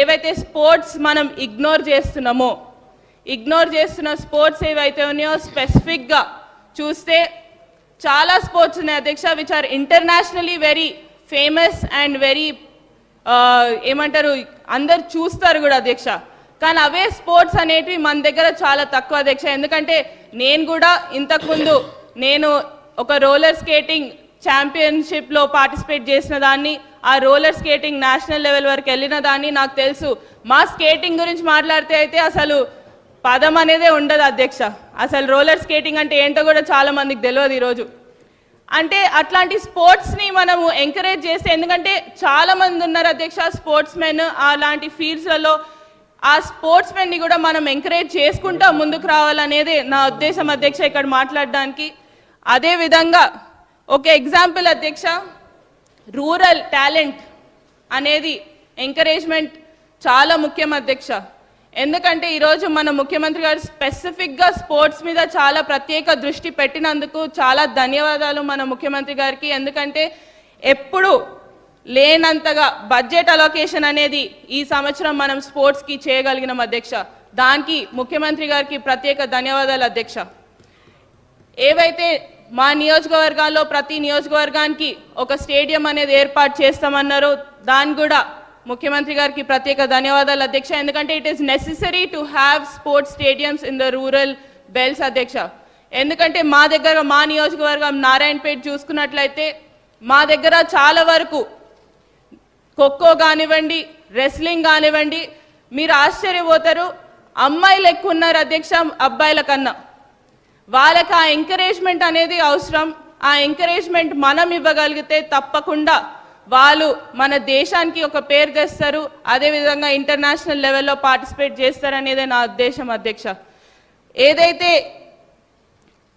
ఏవైతే స్పోర్ట్స్ మనం ఇగ్నోర్ చేస్తున్నామో ఇగ్నోర్ చేస్తున్న స్పోర్ట్స్ ఏవైతే ఉన్నాయో స్పెసిఫిక్గా చూస్తే చాలా స్పోర్ట్స్ ఉన్నాయి. అధ్యక్ష which are internationally very famous and very ఏమంటారు అందరు చూస్తారు కూడా అధ్యక్ష. కానీ అవే స్పోర్ట్స్ అనేటివి మన దగ్గర చాలా తక్కువ అధ్యక్ష. ఎందుకంటే నేను కూడా ఇంతకుముందు నేను ఒక రోలర్ స్కేటింగ్ ఛాంపియన్షిప్లో పార్టిసిపేట్ చేసిన దాన్ని ఆ రోలర్ స్కేటింగ్ నేషనల్ లెవెల్ వరకు వెళ్ళిన దాన్ని నాకు తెలుసు. మా స్కేటింగ్ గురించి మాట్లాడితే అయితే అసలు పదం అనేదే ఉండదు అధ్యక్ష. అసలు రోలర్ స్కేటింగ్ అంటే ఏంటో కూడా చాలా మందికి తెలియదు ఈరోజు. అంటే అట్లాంటి స్పోర్ట్స్ని మనము ఎంకరేజ్ చేస్తే ఎందుకంటే చాలా మంది ఉన్నారు అధ్యక్ష స్పోర్ట్స్ మెన్ అలాంటి ఫీల్డ్స్లలో. ఆ స్పోర్ట్స్ మెన్ని కూడా మనం ఎంకరేజ్ చేసుకుంటూ ముందుకు రావాలనేది నా ఉద్దేశం అధ్యక్ష ఇక్కడ మాట్లాడడానికి. అదే విధంగా ఒక ఎగ్జాంపుల్ అధ్యక్ష రూరల్ టాలెంట్ అనేది ఎంకరేజ్మెంట్ చాలా ముఖ్యం అధ్యక్ష. ఎందుకంటే ఈరోజు మన ముఖ్యమంత్రి గారు స్పెసిఫిక్గా స్పోర్ట్స్ మీద చాలా ప్రత్యేక దృష్టి పెట్టినందుకు చాలా ధన్యవాదాలు మన ముఖ్యమంత్రి గారికి. ఎందుకంటే ఎప్పుడు లేనంతగా బడ్జెట్ అలొకేషన్ అనేది ఈ సంవత్సరం మనం స్పోర్ట్స్కి చేయగలిగినాం అధ్యక్ష. దానికి ముఖ్యమంత్రి గారికి ప్రత్యేక ధన్యవాదాలు అధ్యక్ష. ఏవైతే మా నియోజకవర్గాల్లో ప్రతి నియోజకవర్గానికి ఒక స్టేడియం అనేది ఏర్పాటు చేస్తామన్నారు. దాన్ని కూడా ముఖ్యమంత్రి గారికి ప్రత్యేక ధన్యవాదాలు అధ్యక్ష. ఎందుకంటే it is necessary to have sports stadiums in the rural belts అధ్యక్ష. ఎందుకంటే మా దగ్గర మా నియోజకవర్గం నారాయణపేట చూసుకున్నట్లయితే మా దగ్గర చాలా వరకు ఖోఖో కానివ్వండి రెస్లింగ్ కానివ్వండి మీరు ఆశ్చర్యపోతారు. అమ్మాయిలు ఎక్కువ ఉన్నారు అధ్యక్ష అబ్బాయిల కన్నా. వాళ్ళకి ఆ ఎంకరేజ్మెంట్ అనేది అవసరం. ఆ ఎంకరేజ్మెంట్ మనం ఇవ్వగలిగితే తప్పకుండా వాళ్ళు మన దేశానికి ఒక పేరు తెస్తారు. అదేవిధంగా ఇంటర్నేషనల్ లెవెల్లో పార్టిసిపేట్ చేస్తారనేదే నా ఉద్దేశం అధ్యక్ష. ఏదైతే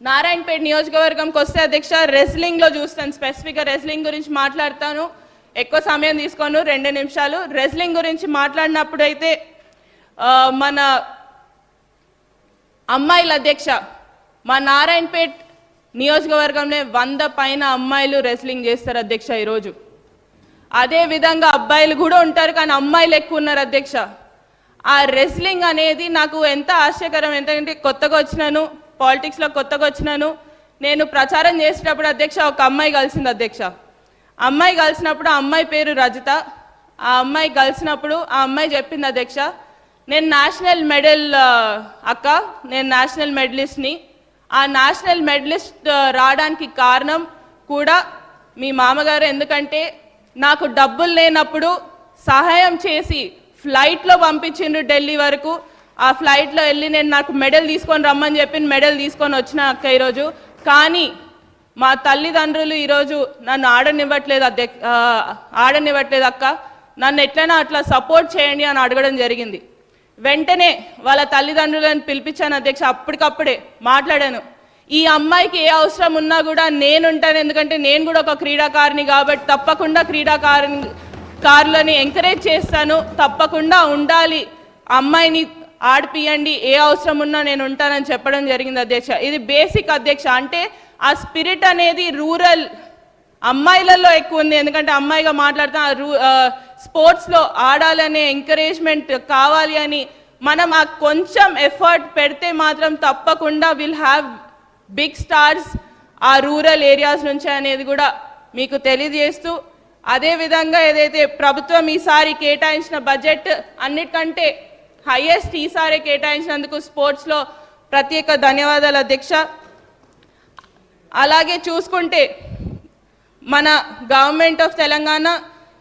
నారాయణపేట నియోజకవర్గంకి వస్తే అధ్యక్ష రెస్లింగ్లో చూస్తాను. స్పెసిఫిక్గా రెస్లింగ్ గురించి మాట్లాడతాను. ఎక్కువ సమయం తీసుకోను రెండు నిమిషాలు. రెస్లింగ్ గురించి మాట్లాడినప్పుడు అయితే మన అమ్మాయిల అధ్యక్ష మా నారాయణపేట్ నియోజకవర్గంలో వంద పైన అమ్మాయిలు రెస్లింగ్ చేస్తారు అధ్యక్ష ఈరోజు. అదే విధంగా అబ్బాయిలు కూడా ఉంటారు కానీ అమ్మాయిలు ఎక్కువ ఉన్నారు అధ్యక్ష. ఆ రెస్లింగ్ అనేది నాకు ఎంత ఆశ్చర్యకరం ఎందుకంటే కొత్తగా వచ్చినాను పాలిటిక్స్లో కొత్తగా వచ్చినాను. నేను ప్రచారం చేసేటప్పుడు అధ్యక్ష ఒక అమ్మాయి కలిసింది అధ్యక్ష. అమ్మాయి కలిసినప్పుడు ఆ అమ్మాయి పేరు రజిత. ఆ అమ్మాయి కలిసినప్పుడు ఆ అమ్మాయి చెప్పింది అధ్యక్ష నేను నేషనల్ మెడల్ అక్క నేను నేషనల్ మెడలిస్ట్ని ఆ నేషనల్ మెడలిస్ట్ రావడానికి కారణం కూడా మీ మామగారు. ఎందుకంటే నాకు డబ్బులు లేనప్పుడు సహాయం చేసి ఫ్లైట్లో పంపించిండ్రు ఢిల్లీ వరకు. ఆ ఫ్లైట్లో వెళ్ళి నేను నాకు మెడల్ తీసుకొని రమ్మని చెప్పి మెడల్ తీసుకొని వచ్చిన అక్క ఈరోజు. కానీ మా తల్లిదండ్రులు ఈరోజు నన్ను ఆడనివ్వట్లేదు అధ్యక్ష ఆడనివ్వట్లేదు అక్క. నన్ను ఎట్లైనా అట్లా సపోర్ట్ చేయండి అని అడగడం జరిగింది. వెంటనే వాళ్ళ తల్లిదండ్రులను పిలిపించాను అధ్యక్ష. అప్పటికప్పుడే మాట్లాడాను. ఈ అమ్మాయికి ఏ అవసరం ఉన్నా కూడా నేనుంటాను ఎందుకంటే నేను కూడా ఒక క్రీడాకారిని కాబట్టి తప్పకుండా క్రీడాకారిని కారులని ఎంకరేజ్ చేస్తాను. తప్పకుండా ఉండాలి. అమ్మాయిని ఆడిపియండి. ఏ అవసరం ఉన్నా నేను ఉంటానని చెప్పడం జరిగింది అధ్యక్ష. ఇది బేసిక్ అధ్యక్ష. అంటే ఆ స్పిరిట్ అనేది రూరల్ అమ్మాయిలలో ఎక్కువ ఉంది. ఎందుకంటే అమ్మాయిగా మాట్లాడుతా. స్పోర్ట్స్లో ఆడాలనే ఎంకరేజ్మెంట్ కావాలి అని మనం ఆ కొంచెం ఎఫర్ట్ పెడితే మాత్రం తప్పకుండా విల్ హ్యావ్ బిగ్ స్టార్స్ ఆ రూరల్ ఏరియాస్ నుంచి అనేది కూడా మీకు తెలియజేస్తూ అదేవిధంగా ఏదైతే ప్రభుత్వం ఈసారి కేటాయించిన బడ్జెట్ అన్నిటికంటే హైయెస్ట్ ఈసారి కేటాయించినందుకు స్పోర్ట్స్లో ప్రత్యేక ధన్యవాదాలు అధ్యక్ష. అలాగే చూసుకుంటే మన గవర్నమెంట్ ఆఫ్ తెలంగాణ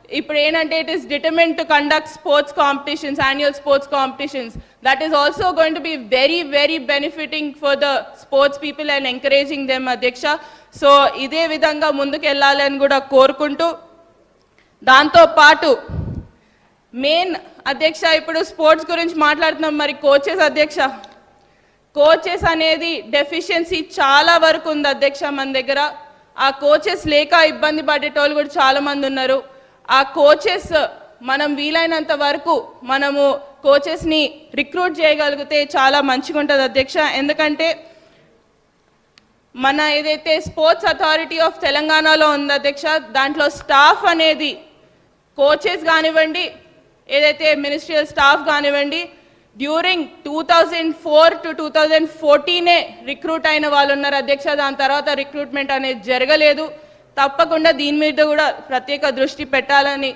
ఇప్పుడు ఏంటంటే it is determine to conduct sports competitions annual sports competitions that is also going to be very very benefiting for the sports people and encouraging them అధ్యక్ష సో ఇదే విధంగా ముందుకెళ్ళాలని కూడా కోరుకుంటూ దాంతో పాటు మెయిన్ అధ్యక్ష ఇప్పుడు స్పోర్ట్స్ గురించి మాట్లాడుతున్నాం. మరి కోచెస్ అధ్యక్ష కోచెస్ అనేది డెఫిషియన్సీ చాలా వరకు ఉంది అధ్యక్ష మన దగ్గర. ఆ కోచెస్ లేక ఇబ్బంది పడేటోళ్ళు కూడా చాలా మంది ఉన్నారు. ఆ కోచెస్ మనం వీలైనంత వరకు మనము కోచెస్ని రిక్రూట్ చేయగలిగితే చాలా మంచిగా ఉంటుంది అధ్యక్ష. ఎందుకంటే మన ఏదైతే స్పోర్ట్స్ అథారిటీ ఆఫ్ తెలంగాణలో ఉంది అధ్యక్ష దాంట్లో స్టాఫ్ అనేది కోచెస్ కానివ్వండి ఏదైతే మినిస్ట్రియల్ స్టాఫ్ కానివ్వండి during two thousand four to two thousand ఫోర్టీనే recruit అయిన వాళ్ళు ఉన్నారు అధ్యక్ష. దాని తర్వాత రిక్రూట్మెంట్ అనేది జరగలేదు. తప్పకుండా దీని మీద కూడా ప్రత్యేక దృష్టి పెట్టాలని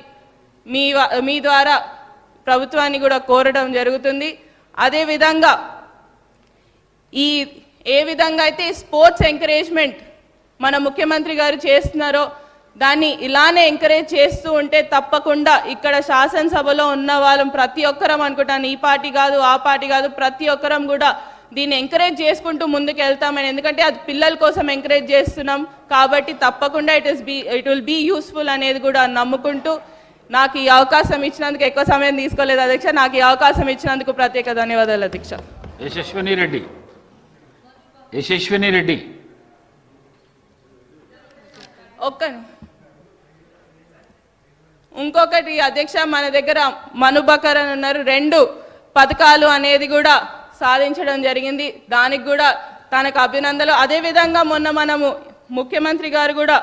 మీ వ- మీ ద్వారా ప్రభుత్వాన్ని కూడా కోరడం జరుగుతుంది. అదేవిధంగా ఈ ఏ విధంగా అయితే స్పోర్ట్స్ ఎంకరేజ్మెంట్ మన ముఖ్యమంత్రి గారు చేస్తున్నారో దాన్ని ఇలానే ఎంకరేజ్ చేస్తూ ఉంటే తప్పకుండా ఇక్కడ శాసనసభలో ఉన్న వాళ్ళం ప్రతి ఒక్కరం అనుకుంటాను. ఈ పార్టీ కాదు ఆ పార్టీ కాదు ప్రతి ఒక్కరం కూడా దీన్ని ఎంకరేజ్ చేసుకుంటూ ముందుకు వెళ్తామని ఎందుకంటే అది పిల్లల కోసం ఎంకరేజ్ చేస్తున్నాం. కాబట్టి తప్పకుండా it is be it will be useful అనేది కూడా నమ్ముకుంటూ నాకు ఈ అవకాశం ఇచ్చినందుకు ఎక్కువ సమయం తీసుకోలేదు అధ్యక్ష. నాకు ఈ అవకాశం ఇచ్చినందుకు ప్రత్యేక ధన్యవాదాలు అధ్యక్ష. యశస్విని రెడ్డి. యశస్విని రెడ్డి. ఒక్క ఇంకొకటి అధ్యక్ష మన దగ్గర మనుబకర్ అని ఉన్నారు. రెండు పథకాలు అనేది కూడా సాధించడం జరిగింది. దానికి కూడా తనకు అభినందనలు. అదేవిధంగా మొన్న మనము ముఖ్యమంత్రి గారు కూడా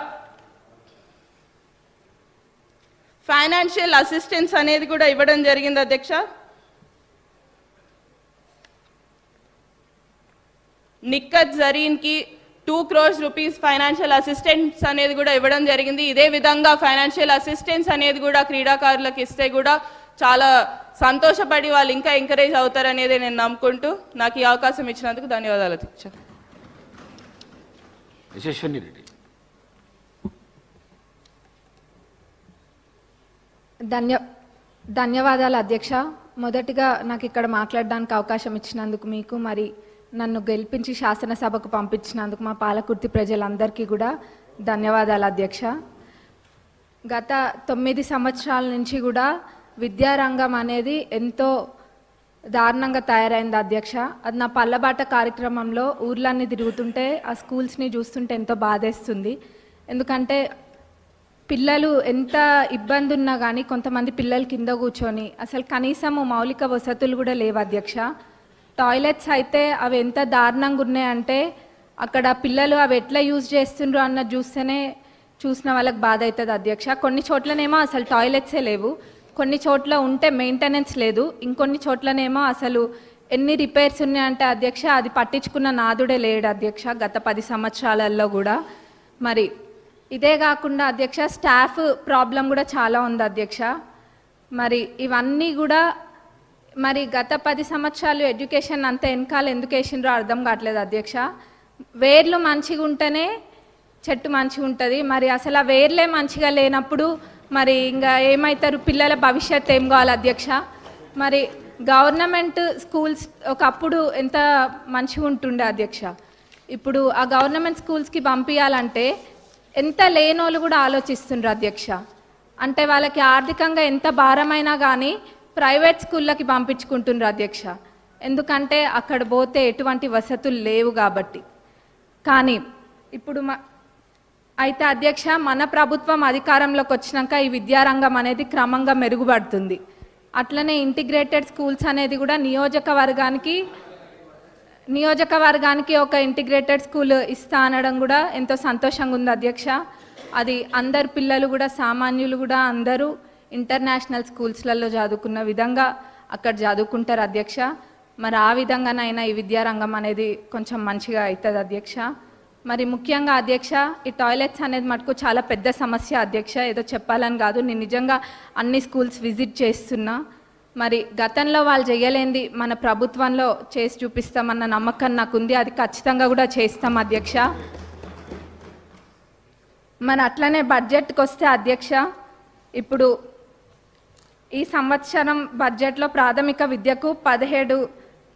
ఫైనాన్షియల్ అసిస్టెన్స్ అనేది కూడా ఇవ్వడం జరిగింది అధ్యక్ష. Nikhat జరీన్కి two crores rupees financial assistance అనేది కూడా ఇవ్వడం జరిగింది. ఇదే విధంగా ఫైనాన్షియల్ అసిస్టెన్స్ అనేది కూడా క్రీడాకారులకు ఇస్తే కూడా చాలా సంతోషపడి వాళ్ళు ఇంకా ఎంకరేజ్ అవుతారనేది నేను నమ్ముకుంటూ నాకు ఈ అవకాశం ఇచ్చినందుకు ధన్యవాదాలు అధ్యక్ష యశస్విని రెడ్డి. ధన్య ధన్యవాదాలు అధ్యక్ష. మొదటిగా నాకు ఇక్కడ మాట్లాడడానికి అవకాశం ఇచ్చినందుకు మీకు మరి నన్ను గెలిపించి శాసనసభకు పంపించినందుకు మా పాలకుర్తి ప్రజలందరికీ కూడా ధన్యవాదాలు అధ్యక్ష. గత తొమ్మిది సంవత్సరాల నుంచి కూడా విద్యారంగం అనేది ఎంతో దారుణంగా తయారైంది అధ్యక్ష. అది నా పల్లబాట కార్యక్రమంలో ఊర్లన్నీ తిరుగుతుంటే ఆ స్కూల్స్ని చూస్తుంటే ఎంతో బాధేస్తుంది. ఎందుకంటే పిల్లలు ఎంత ఇబ్బంది ఉన్నా కానీ కొంతమంది పిల్లలు కింద కూర్చొని అసలు కనీసం మౌలిక వసతులు కూడా లేవు అధ్యక్ష. టాయిలెట్స్ అయితే అవి ఎంత దారుణంగా ఉన్నాయంటే అక్కడ పిల్లలు అవి ఎట్లా యూజ్ చేస్తుండ్రు అన్న చూస్తేనే చూసిన వాళ్ళకి బాధ అవుతుంది అధ్యక్ష. కొన్ని చోట్లనేమో అసలు టాయిలెట్సే లేవు. కొన్ని చోట్ల ఉంటే మెయింటెనెన్స్ లేదు. ఇంకొన్ని చోట్లనేమో అసలు ఎన్ని రిపేర్స్ ఉన్నాయంటే అధ్యక్ష అది పట్టించుకున్న నాదుడే లేడు అధ్యక్ష గత పది సంవత్సరాలలో కూడా. మరి ఇదే కాకుండా అధ్యక్ష స్టాఫ్ ప్రాబ్లం కూడా చాలా ఉంది అధ్యక్ష. మరి ఇవన్నీ కూడా మరి గత పది సంవత్సరాలు ఎడ్యుకేషన్ అంత వెనకాల ఎందుకు వేసిండ్రో అర్థం కావట్లేదు అధ్యక్ష. వేర్లు మంచిగా ఉంటేనే చెట్టు మంచిగా ఉంటుంది మరి అసలు ఆ వేర్లే మంచిగా లేనప్పుడు మరి ఇంకా ఏమవుతారు పిల్లల భవిష్యత్ ఏం కావాలి అధ్యక్ష? మరి గవర్నమెంట్ స్కూల్స్ ఒకప్పుడు ఎంత మంచిగా ఉంటుండే అధ్యక్ష? ఇప్పుడు ఆ గవర్నమెంట్ స్కూల్స్కి పంపించాలంటే ఎంత లేనోళ్ళు కూడా ఆలోచిస్తుండ్రు అధ్యక్ష? అంటే వాళ్ళకి ఆర్థికంగా ఎంత భారమైనా కానీ ప్రైవేట్ స్కూళ్ళకి పంపించుకుంటుండ్రు అధ్యక్ష. ఎందుకంటే అక్కడ పోతే ఎటువంటి వసతులు లేవు కాబట్టి. కానీ ఇప్పుడు మ అయితే అధ్యక్ష మన ప్రభుత్వం అధికారంలోకి వచ్చినాక ఈ విద్యారంగం అనేది క్రమంగా మెరుగుపడుతుంది. అట్లనే ఇంటిగ్రేటెడ్ స్కూల్స్ అనేది కూడా నియోజకవర్గానికి నియోజకవర్గానికి ఒక ఇంటిగ్రేటెడ్ స్కూల్ ఇస్తా అనడం కూడా ఎంతో సంతోషంగా ఉంది అధ్యక్ష. అది అందరు పిల్లలు కూడా సామాన్యులు కూడా అందరూ ఇంటర్నేషనల్ స్కూల్స్లలో చదువుకున్న విధంగా అక్కడ చదువుకుంటారు అధ్యక్ష. మరి ఆ విధంగానైనా ఈ విద్యారంగం అనేది కొంచెం మంచిగా అవుతుంది అధ్యక్ష. మరి ముఖ్యంగా అధ్యక్ష ఈ టాయిలెట్స్ అనేది మటుకు చాలా పెద్ద సమస్య అధ్యక్ష ఏదో చెప్పాలని కాదు. నేను నిజంగా అన్ని స్కూల్స్ విజిట్ చేస్తున్నా. మరి గతంలో వాళ్ళు చేయలేంది మన ప్రభుత్వంలో చేసి చూపిస్తామన్న నమ్మకం నాకుంది. అది ఖచ్చితంగా కూడా చేస్తాం అధ్యక్ష. మరి అట్లనే బడ్జెట్కి వస్తే అధ్యక్ష ఇప్పుడు ఈ సంవత్సరం బడ్జెట్లో ప్రాథమిక విద్యకు పదిహేడు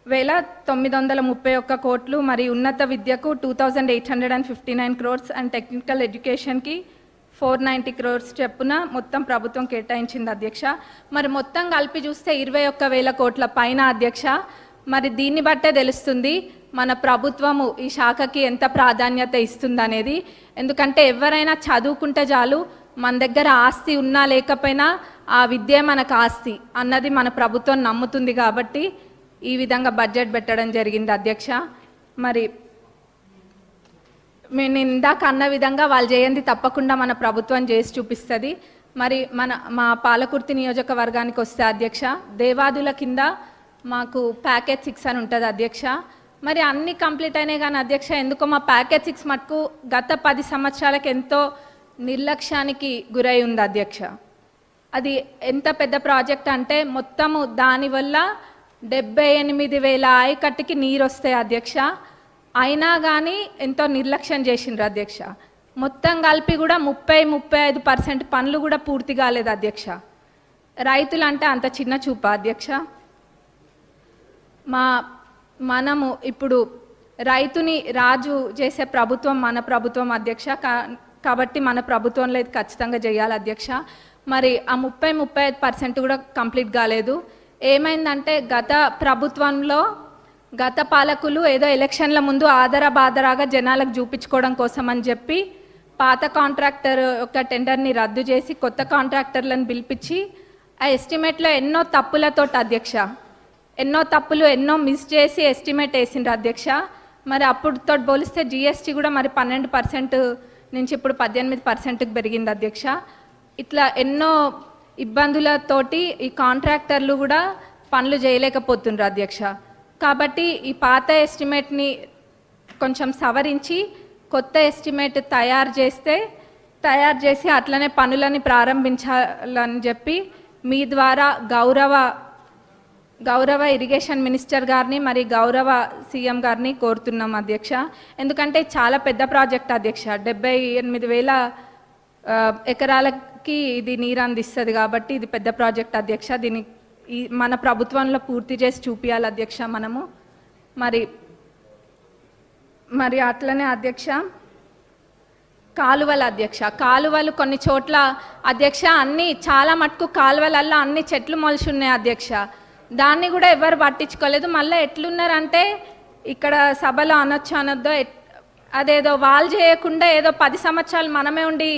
వేల తొమ్మిది వందల ముప్పై ఒక్క కోట్లు మరి ఉన్నత విద్యకు two thousand eight hundred and fifty nine crores and technical ఎడ్యుకేషన్కి ఫోర్ నైంటీ క్రోర్స్ చెప్పున మొత్తం ప్రభుత్వం కేటాయించింది అధ్యక్ష. మరి మొత్తం కలిపి చూస్తే ఇరవై ఒక్క వేల కోట్ల పైన అధ్యక్ష. మరి దీన్ని బట్టే తెలుస్తుంది మన ప్రభుత్వము ఈ శాఖకి ఎంత ప్రాధాన్యత ఇస్తుందనేది. ఎందుకంటే ఎవరైనా చదువుకుంటే చాలు మన దగ్గర ఆస్తి ఉన్నా లేకపోయినా ఆ విద్య మనకు ఆస్తి అన్నది మన ప్రభుత్వం నమ్ముతుంది కాబట్టి ఈ విధంగా బడ్జెట్ పెట్టడం జరిగింది అధ్యక్ష. మరి నేను ఇందాక అన్న విధంగా వాళ్ళు చేయండి తప్పకుండా మన ప్రభుత్వం చేసి చూపిస్తుంది. మరి మన మా పాలకుర్తి నియోజకవర్గానికి వస్తే అధ్యక్ష దేవాదుల కింద మాకు ప్యాకేజ్ సిక్స్ అని ఉంటుంది అధ్యక్ష. మరి అన్ని కంప్లీట్ అయినాయి కానీ అధ్యక్ష ఎందుకో మా ప్యాకేజ్ సిక్స్ మటుకు గత పది సంవత్సరాలకు ఎంతో నిర్లక్ష్యానికి గురై ఉంది అధ్యక్ష. అది ఎంత పెద్ద ప్రాజెక్ట్ అంటే మొత్తము దానివల్ల డెబ్బై ఎనిమిది వేల ఆయకట్టుకి నీరు వస్తాయి అధ్యక్ష. అయినా కానీ ఎంతో నిర్లక్ష్యం చేసిండ్రు అధ్యక్ష. మొత్తం కలిపి కూడా ముప్పై ముప్పై ఐదు పర్సెంట్ పనులు కూడా పూర్తి కాలేదు అధ్యక్ష. రైతులు అంటే అంత చిన్న చూప అధ్యక్ష. మా మనము ఇప్పుడు రైతుని రాజు చేసే ప్రభుత్వం మన ప్రభుత్వం అధ్యక్ష. కాబట్టి మన ప్రభుత్వంలో ఇది ఖచ్చితంగా చేయాలి అధ్యక్ష. మరి ఆ ముప్పై ముప్పై ఐదు పర్సెంట్ కూడా కంప్లీట్ కాలేదు. ఏమైందంటే గత ప్రభుత్వంలో గత పాలకులు ఏదో ఎలక్షన్ల ముందు ఆదర బాదరాగా జనాలకు చూపించుకోవడం కోసం అని చెప్పి పాత కాంట్రాక్టర్ యొక్క టెండర్ని రద్దు చేసి కొత్త కాంట్రాక్టర్లను పిలిపించి ఆ ఎస్టిమేట్లో ఎన్నో తప్పులతోటి అధ్యక్ష ఎన్నో తప్పులు ఎన్నో మిస్ చేసి ఎస్టిమేట్ వేసిండ్రు అధ్యక్ష. మరి అప్పుడుతో పోలిస్తే జిఎస్టీ కూడా మరి పన్నెండు పర్సెంట్ నుంచి ఇప్పుడు పద్దెనిమిది పర్సెంట్కి పెరిగింది అధ్యక్ష. ఇట్లా ఎన్నో ఇబ్బందులతోటి ఈ కాంట్రాక్టర్లు కూడా పనులు చేయలేకపోతుండ్రు అధ్యక్ష. కాబట్టి ఈ పాత ఎస్టిమేట్ని కొంచెం సవరించి కొత్త ఎస్టిమేట్ తయారు చేస్తే తయారు చేసి అట్లనే పనులని ప్రారంభించాలని చెప్పి మీ ద్వారా గౌరవ గౌరవ ఇరిగేషన్ మినిస్టర్ గారిని మరి గౌరవ సీఎం గారిని కోరుతున్నాం అధ్యక్ష. ఎందుకంటే చాలా పెద్ద ప్రాజెక్ట్ అధ్యక్ష. డెబ్బై ఎనిమిది వేల ఎకరాలకి ఇది నీరు అందిస్తుంది కాబట్టి ఇది పెద్ద ప్రాజెక్ట్ అధ్యక్ష. దీన్ని ఈ మన ప్రభుత్వంలో పూర్తి చేసి చూపించాలి అధ్యక్ష మనము. మరి మరి అట్లనే అధ్యక్ష. కాలువల అధ్యక్ష. కాలువలు కొన్ని చోట్ల అధ్యక్ష అన్ని చాలా మటుకు కాలువలల్లో అన్ని చెట్లు మొలిచి ఉన్నాయి అధ్యక్ష. దాన్ని కూడా ఎవరు పట్టించుకోలేదు. మళ్ళీ ఎట్లున్నారంటే ఇక్కడ సభలో అనొచ్చు అనొద్దో అదేదో వాళ్ళు చేయకుండా ఏదో పది సంవత్సరాలు మనమే ఉండి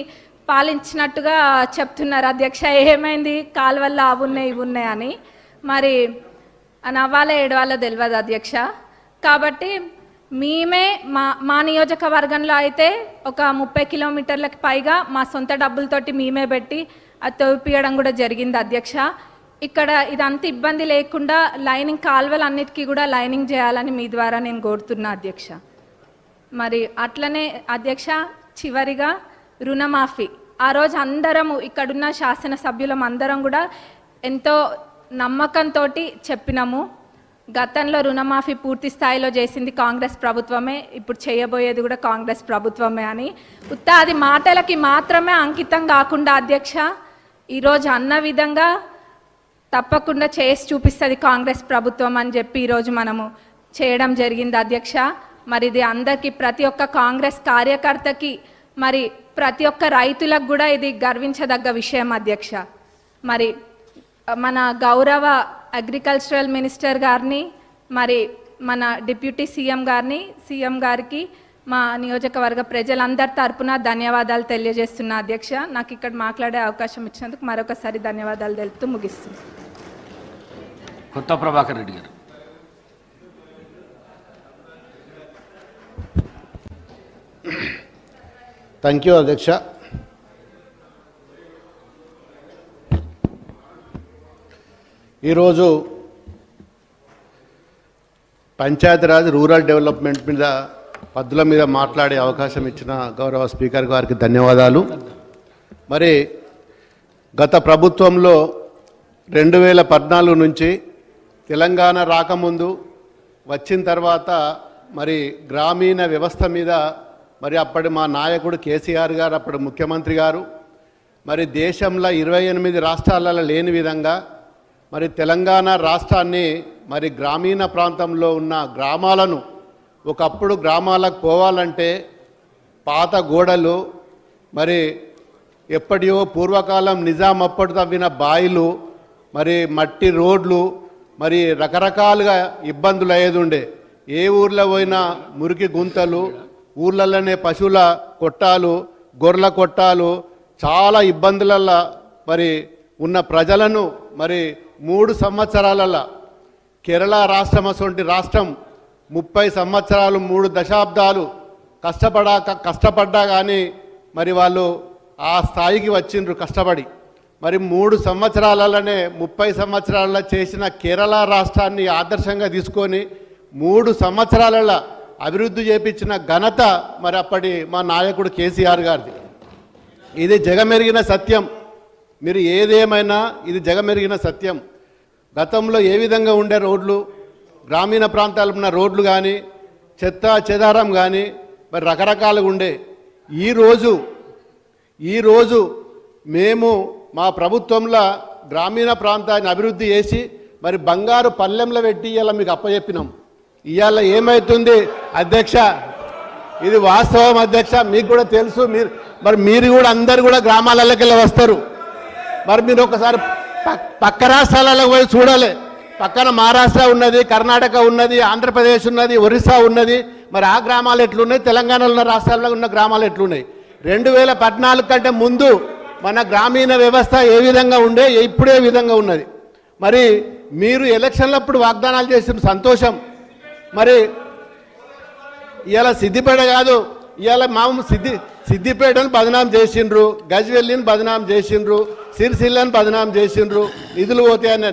పాలించినట్టుగా చెప్తున్నారు. అధ్యక్ష ఏమైంది? కాలువల్లో అవి ఉన్నాయి ఇవి ఉన్నాయి అని. మరి నవ్వాలో ఏడవాలో తెలియదు అధ్యక్ష. కాబట్టి మేమే మా మా నియోజకవర్గంలో అయితే ఒక ముప్పై కిలోమీటర్లకు పైగా మా సొంత డబ్బులతోటి మేమే పెట్టి అది తవ్విపియడం కూడా జరిగింది అధ్యక్ష. ఇక్కడ ఇదంత ఇబ్బంది లేకుండా లైనింగ్ కాలువలు అన్నిటికీ కూడా లైనింగ్ చేయాలని మీ ద్వారా నేను కోరుతున్నా అధ్యక్ష. మరి అట్లనే అధ్యక్ష చివరిగా రుణమాఫీ. ఆ రోజు అందరము ఇక్కడున్న శాసనసభ్యులం అందరం కూడా ఎంతో నమ్మకంతో చెప్పినాము. గతంలో రుణమాఫీ పూర్తి స్థాయిలో చేసింది కాంగ్రెస్ ప్రభుత్వమే ఇప్పుడు చేయబోయేది కూడా కాంగ్రెస్ ప్రభుత్వమే అని. ఉత్తాది మాటలకి మాత్రమే అంకితం కాకుండా అధ్యక్ష ఈరోజు అన్న విధంగా తప్పకుండా చేసి చూపిస్తుంది కాంగ్రెస్ ప్రభుత్వం అని చెప్పి ఈరోజు మనము చేయడం జరిగింది అధ్యక్ష. మరి ఇది అందరికీ ప్రతి ఒక్క కాంగ్రెస్ కార్యకర్తకి మరి ప్రతి ఒక్క రైతులకు కూడా ఇది గర్వించదగ్గ విషయం అధ్యక్ష. మరి మన గౌరవ అగ్రికల్చరల్ మినిస్టర్ గారిని మరి మన డిప్యూటీ సీఎం గారిని సీఎం గారికి మా నియోజకవర్గ ప్రజలందరి తరపున ధన్యవాదాలు తెలియజేస్తున్నా అధ్యక్ష. నాకు ఇక్కడ మాట్లాడే అవకాశం ఇచ్చినందుకు మరొకసారి ధన్యవాదాలు తెలుపుతూ ముగిస్తున్నాను కొత్త ప్రభాకర్ రెడ్డి గారు. థ్యాంక్ యూ అధ్యక్ష ఈరోజు పంచాయతీరాజ్ రూరల్ డెవలప్మెంట్ మీద పద్దుల మీద మాట్లాడే అవకాశం ఇచ్చిన గౌరవ స్పీకర్ గారికి ధన్యవాదాలు. మరి గత ప్రభుత్వంలో రెండు వేల పద్నాలుగు నుంచి తెలంగాణ రాకముందు వచ్చిన తర్వాత మరి గ్రామీణ వ్యవస్థ మీద మరి అప్పటి మా నాయకుడు కేసీఆర్ గారు అప్పుడు ముఖ్యమంత్రి గారు మరి దేశంలో ఇరవై ఎనిమిది రాష్ట్రాలలో లేని విధంగా మరి తెలంగాణ రాష్ట్రాన్ని మరి గ్రామీణ ప్రాంతంలో ఉన్న గ్రామాలను ఒకప్పుడు గ్రామాలకు పోవాలంటే పాత గోడలు మరి ఎప్పటియో పూర్వకాలం నిజాం అప్పటి తవ్విన బాయిలు మరి మట్టి రోడ్లు మరి రకరకాలుగా ఇబ్బందులు అయ్యేది ఉండే. ఏ ఊర్లో పోయినా మురికి గుంతలు ఊర్లలోనే పశువుల కొట్టాలు గొర్రెల కొట్టాలు చాలా ఇబ్బందులల్లో మరి ఉన్న ప్రజలను మరి మూడు సంవత్సరాలలో కేరళ రాష్ట్రం అటువంటి రాష్ట్రం ముప్పై సంవత్సరాలు మూడు దశాబ్దాలు కష్టపడాక కష్టపడ్డా కానీ మరి వాళ్ళు ఆ స్థాయికి వచ్చిండ్రు కష్టపడి. మరి మూడు సంవత్సరాలలోనే ముప్పై సంవత్సరాలలో చేసిన కేరళ రాష్ట్రాన్ని ఆదర్శంగా తీసుకొని మూడు సంవత్సరాలలో అభివృద్ధి చేపించిన ఘనత మరి అప్పటి మా నాయకుడు కేసీఆర్ గారిది. ఇది జగమెరిగిన సత్యం. మీరు ఏదేమైనా ఇది జగమెరిగిన సత్యం. గతంలో ఏ విధంగా ఉండే రోడ్లు గ్రామీణ ప్రాంతాలు ఉన్న రోడ్లు కానీ చెత్త చెదారం కానీ మరి రకరకాలుగా ఉండే. ఈరోజు ఈరోజు మేము మా ప్రభుత్వంలో గ్రామీణ ప్రాంతాన్ని అభివృద్ధి చేసి మరి బంగారు పల్లెంలో పెట్టి ఇలా మీకు అప్పచెప్పినాం. ఇవాళ ఏమవుతుంది అధ్యక్ష ఇది వాస్తవం అధ్యక్ష మీకు కూడా తెలుసు మీరు మరి మీరు కూడా అందరు కూడా గ్రామాలలోకి వెళ్ళి వస్తారు. మరి మీరు ఒకసారి పక్క రాష్ట్రాలలో పోయి చూడాలి. పక్కన మహారాష్ట్ర ఉన్నది కర్ణాటక ఉన్నది ఆంధ్రప్రదేశ్ ఉన్నది ఒరిస్సా ఉన్నది. మరి ఆ గ్రామాలు ఎట్లున్నాయి? తెలంగాణలో ఉన్న రాష్ట్రాల్లో ఉన్న గ్రామాలు ఎట్లున్నాయి? రెండు వేల పద్నాలుగు కంటే ముందు మన గ్రామీణ వ్యవస్థ ఏ విధంగా ఉండే? ఇప్పుడే విధంగా ఉన్నది? మరి మీరు ఎలక్షన్లప్పుడు వాగ్దానాలు చేసిన సంతోషం మరి ఇవాళ సిద్దిపేట కాదు ఇవాళ మామూలు సిద్ధి సిద్దిపేటను బదనాం చేసిండ్రు గజ్వెల్లిని బదనాం చేసిండ్రు సిరిసిల్లని బదనాం చేసిండ్రు నిధులు పోతాయని.